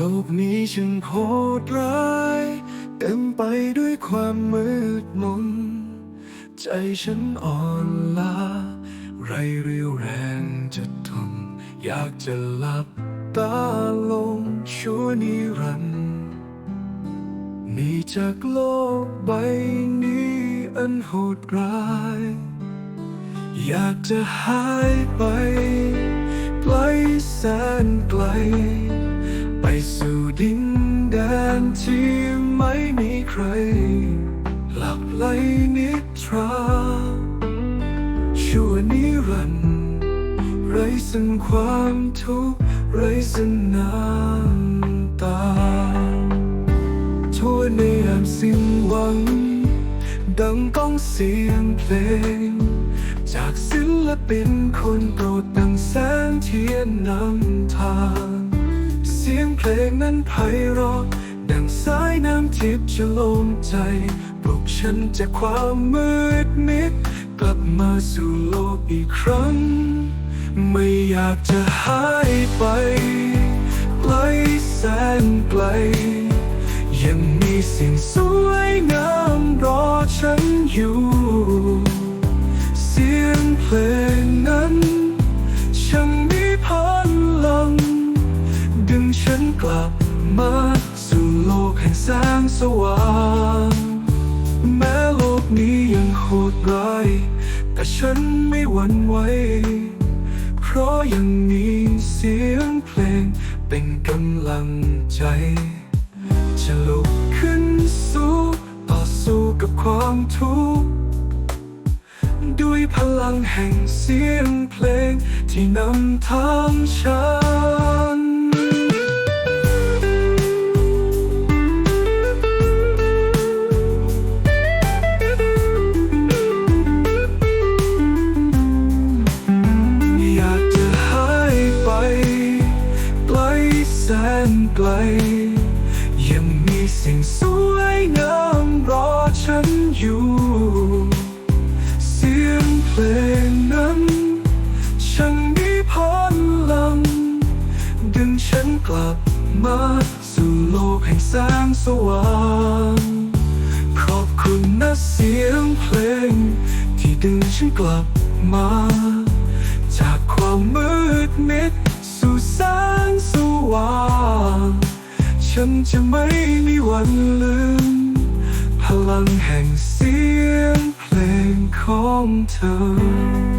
ลกนี้ช่างโหดร้าย เต็มไปด้วยความมืดมน ใจฉันอ่อนล้า ไรเรียวแรงจะทนอยากจะหลับตาลงชั่วนิรันดร์หนีจากโลกใบนี้อันโหดร้าย อยากจะหายไป ไกลแสนไกล สู่ดินแดนที่ไม่มีใคร หลับไหลนิทราชั่วนิรันดร์ไรซึ่งความทุกข์ไรซึ่งน้ำตาทั่วในยามสิ้นหวัง ดังก้องเสียงเพลง จากศิลปินคนโปรดดังแสงเทียนนำทาง ลงนั้นไพเราะดังสายน้ำทิพย์จะลมใจ ปลุกฉันจากความมืดมิด กลับมาสู่โลกอีกครั้ง ไม่อยากจะหายไป ไกลแสนไกล ยังมีสิ่งสวยงามรอฉันอยู่ เสียงเพลงนั้น กลับมาสู่โลกแห่งแสงสว่าง แม้โลกนี้ยังโหดร้าย แต่ฉันไม่หวั่นไหว เพราะยังมีเสียงเพลงเป็นกำลังใจ จะลุกขึ้นสู้ต่อสู้กับความทุกข์ด้วยพลังแห่งเสียงเพลงที่นำทางฉัน นไกล ยังมีสิ่งสวยงามรอฉันอยู่ เสียงเพลงนั้นช่างมีพลังดึงฉันกลับมาสู่โลกแห่งแสงสว่างขอบคุณนะเสียงเพลง ที่ดึงฉันกลับมา ว่าง ฉันจะไม่มีวันลืม พลังแห่งเสียงเพลงของเธอ